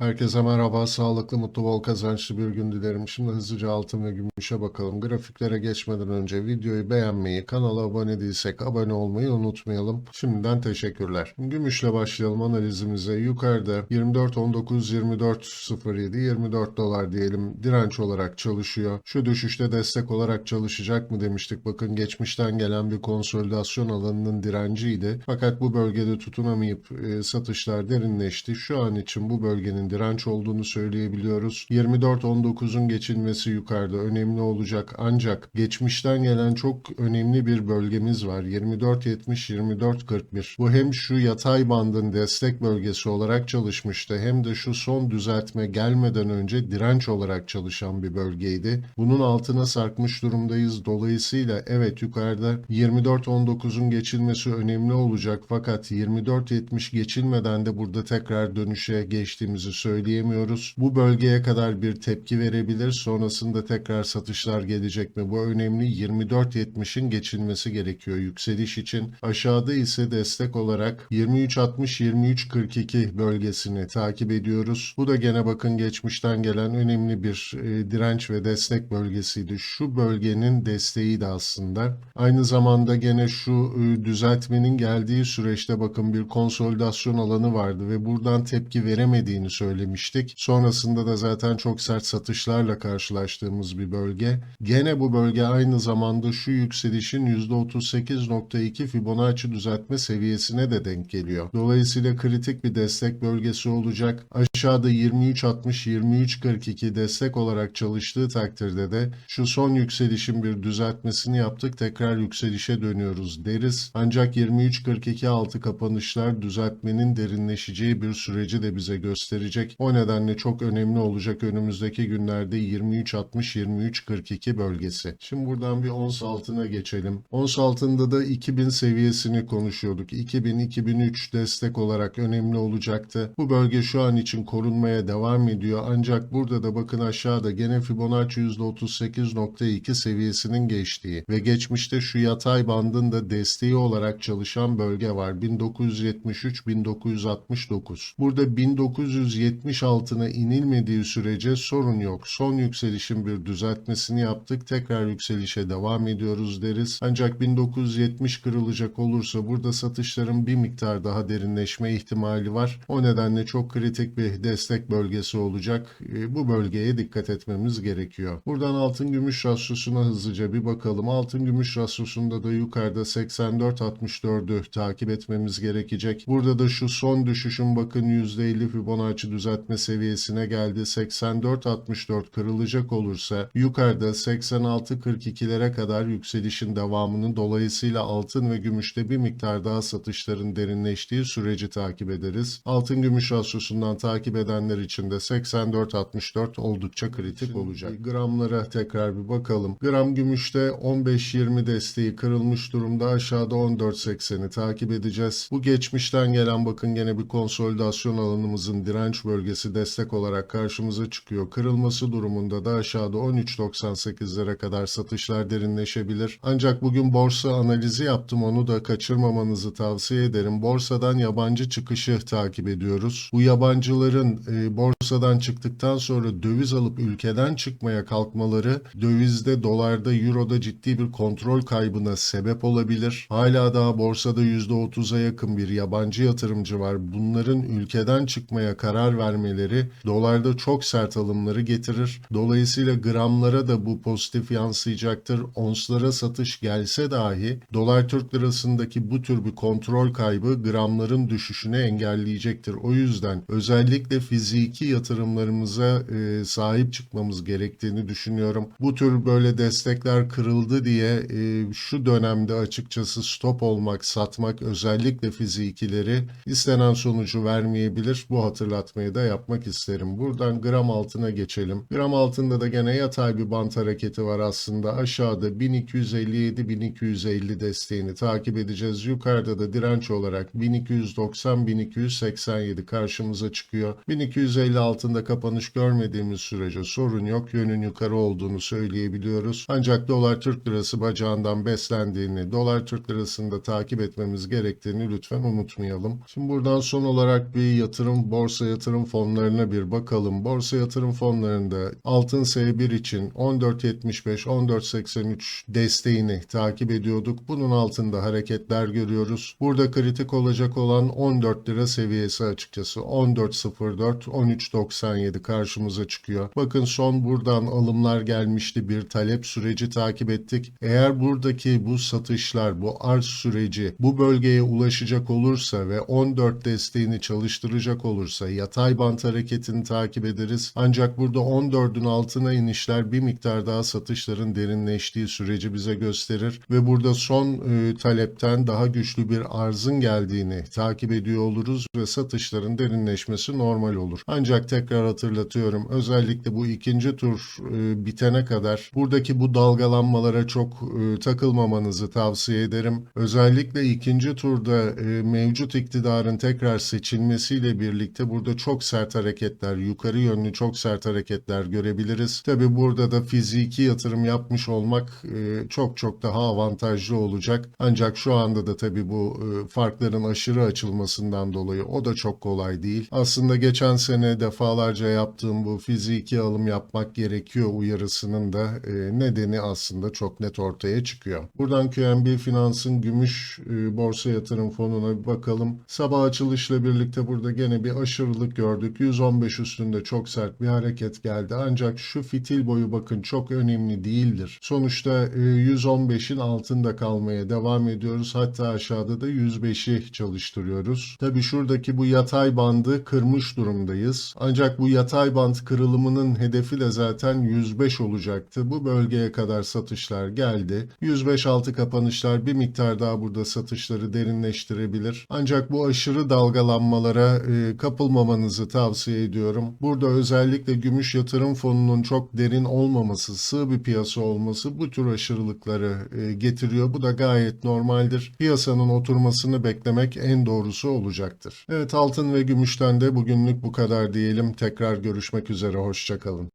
Herkese merhaba, sağlıklı, mutlu, bol kazançlı bir gün dilerim. Şimdi hızlıca altın ve gümüşe bakalım. Grafiklere geçmeden önce videoyu beğenmeyi, kanala abone değilsek abone olmayı unutmayalım. Şimdiden teşekkürler. Gümüşle başlayalım analizimize. Yukarıda 24.19, 24 dolar diyelim direnç olarak çalışıyor. Şu düşüşte destek olarak çalışacak mı demiştik. Bakın geçmişten gelen bir konsolidasyon alanının direnciydi. Fakat bu bölgede tutunamayıp e, satışlar derinleşti. Şu an için bu bölgenin direnç olduğunu söyleyebiliyoruz. 24.19'un geçilmesi yukarıda önemli olacak. Ancak geçmişten gelen çok önemli bir bölgemiz var. 24.70-24.41. Bu hem şu yatay bandın destek bölgesi olarak çalışmıştı hem de şu son düzeltme gelmeden önce direnç olarak çalışan bir bölgeydi. Bunun altına sarkmış durumdayız. Dolayısıyla evet yukarıda 24.19'un geçilmesi önemli olacak fakat 24.70 geçilmeden de burada tekrar dönüşe geçtiğimizi söyleyemiyoruz. Bu bölgeye kadar bir tepki verebilir. Sonrasında tekrar satışlar gelecek mi? Bu önemli. 24.70'in geçilmesi gerekiyor yükseliş için. Aşağıda ise destek olarak 23.60-23.42 bölgesini takip ediyoruz. Bu da gene bakın geçmişten gelen önemli bir e, direnç ve destek bölgesiydi. Şu bölgenin desteği de aslında. Aynı zamanda gene şu e, düzeltmenin geldiği süreçte bakın bir konsolidasyon alanı vardı ve buradan tepki veremediğini söylemiştik. Sonrasında da zaten çok sert satışlarla karşılaştığımız bir bölge. Gene bu bölge aynı zamanda şu yükselişin %38.2 Fibonacci düzeltme seviyesine de denk geliyor. Dolayısıyla kritik bir destek bölgesi olacak. Aşağıda 23.60-23.42 destek olarak çalıştığı takdirde de şu son yükselişin bir düzeltmesini yaptık. Tekrar yükselişe dönüyoruz deriz. Ancak 23.42 altı kapanışlar düzeltmenin derinleşeceği bir süreci de bize gösterecek. O nedenle çok önemli olacak önümüzdeki günlerde 23.60-23.42 bölgesi. Şimdi buradan bir ons altına geçelim. Ons altında da 2000 seviyesini konuşuyorduk. 2000-2003 destek olarak önemli olacaktı. Bu bölge şu an için korunmaya devam ediyor. Ancak burada da bakın aşağıda gene Fibonacci %38.2 seviyesinin geçtiği ve geçmişte şu yatay bandın da desteği olarak çalışan bölge var. 1973-1969. Burada 1970 altına inilmediği sürece sorun yok. Son yükselişin bir düzeltmesini yaptık. Tekrar yükselişe devam ediyoruz deriz. Ancak 1970 kırılacak olursa burada satışların bir miktar daha derinleşme ihtimali var. O nedenle çok kritik bir destek bölgesi olacak. E, Bu bölgeye dikkat etmemiz gerekiyor. Buradan altın gümüş rasyosuna hızlıca bir bakalım. Altın gümüş rasyosunda da yukarıda 84-64'ü takip etmemiz gerekecek. Burada da şu son düşüşün bakın %50 Fibonacci düzeltme seviyesine geldi. 84-64 kırılacak olursa yukarıda 86-42'lere kadar yükselişin devamını dolayısıyla altın ve gümüşte bir miktar daha satışların derinleştiği süreci takip ederiz. Altın gümüş rasyosundan takip edenler için de 84-64 oldukça kritik olacak. Gramlara tekrar bir bakalım. Gram gümüşte 15-20 desteği kırılmış durumda aşağıda 14.80'i takip edeceğiz. Bu geçmişten gelen bakın gene bir konsolidasyon alanımızın direnç bölgesi destek olarak karşımıza çıkıyor. Kırılması durumunda da aşağıda 13.98'lere kadar satışlar derinleşebilir. Ancak bugün borsa analizi yaptım onu da kaçırmamanızı tavsiye ederim. Borsadan yabancı çıkışı takip ediyoruz. Bu yabancıların e, borsadan çıktıktan sonra döviz alıp ülkeden çıkmaya kalkmaları dövizde, dolarda, euroda ciddi bir kontrol kaybına sebep olabilir. Hala daha borsada %30'a yakın bir yabancı yatırımcı var. Bunların ülkeden çıkmaya karar vermeleri dolarda çok sert alımları getirir. Dolayısıyla gramlara da bu pozitif yansıyacaktır. Onslara satış gelse dahi dolar Türk lirasındaki bu tür bir kontrol kaybı gramların düşüşünü engelleyecektir. O yüzden özellikle fiziki yatırımlarımıza e, sahip çıkmamız gerektiğini düşünüyorum. Bu tür böyle destekler kırıldı diye e, şu dönemde açıkçası stop olmak, satmak özellikle fizikileri istenen sonucu vermeyebilir. Bu hatırlatmayı da yapmak isterim. Buradan gram altına geçelim. Gram altında da gene yatay bir bant hareketi var aslında. Aşağıda 1257-1250 desteğini takip edeceğiz. Yukarıda da direnç olarak 1290-1287 karşımıza çıkıyor. 1250 altında kapanış görmediğimiz sürece sorun yok. Yönün yukarı olduğunu söyleyebiliyoruz. Ancak dolar Türk lirası bacağından beslendiğini, dolar Türk lirasını takip etmemiz gerektiğini lütfen unutmayalım. Şimdi buradan son olarak bir yatırım, borsa yatırım yatırım fonlarına bir bakalım. Borsa yatırım fonlarında altın S1 için 14.75-14.83 desteğini takip ediyorduk. Bunun altında hareketler görüyoruz. Burada kritik olacak olan 14 lira seviyesi açıkçası. 14.04-13.97 karşımıza çıkıyor. Bakın son buradan alımlar gelmişti. Bir talep süreci takip ettik. Eğer buradaki bu satışlar, bu arz süreci bu bölgeye ulaşacak olursa ve 14 desteğini çalıştıracak olursa yatay bant hareketini takip ederiz. Ancak burada 14'ün altına inişler bir miktar daha satışların derinleştiği süreci bize gösterir ve burada son e, talepten daha güçlü bir arzın geldiğini takip ediyor oluruz ve satışların derinleşmesi normal olur. Ancak tekrar hatırlatıyorum özellikle bu ikinci tur e, bitene kadar buradaki bu dalgalanmalara çok e, takılmamanızı tavsiye ederim. Özellikle ikinci turda e, mevcut iktidarın tekrar seçilmesiyle birlikte burada çok sert hareketler, yukarı yönlü çok sert hareketler görebiliriz. Tabi burada da fiziki yatırım yapmış olmak e, çok çok daha avantajlı olacak. Ancak şu anda da tabi bu e, farkların aşırı açılmasından dolayı o da çok kolay değil. Aslında geçen sene defalarca yaptığım bu fiziki alım yapmak gerekiyor uyarısının da e, nedeni aslında çok net ortaya çıkıyor. Buradan QNB Finans'ın gümüş borsa yatırım fonuna bir bakalım. Sabah açılışla birlikte burada gene bir aşırılık gördük. 115 üstünde çok sert bir hareket geldi. Ancak şu fitil boyu bakın çok önemli değildir. Sonuçta e, 115'in altında kalmaya devam ediyoruz. Hatta aşağıda da 105'i çalıştırıyoruz. Tabi şuradaki bu yatay bandı kırmış durumdayız. Ancak bu yatay band kırılımının hedefi de zaten 105 olacaktı. Bu bölgeye kadar satışlar geldi. 105 altı kapanışlar bir miktar daha burada satışları derinleştirebilir. Ancak bu aşırı dalgalanmalara e, kapılmamanızı tavsiye ediyorum. Burada özellikle gümüş yatırım fonunun çok derin olmaması, sığ bir piyasa olması bu tür aşırılıkları e, getiriyor. Bu da gayet normaldir. Piyasanın oturmasını beklemek en doğrusu olacaktır. Evet altın ve gümüşten de bugünlük bu kadar diyelim. Tekrar görüşmek üzere. Hoşçakalın.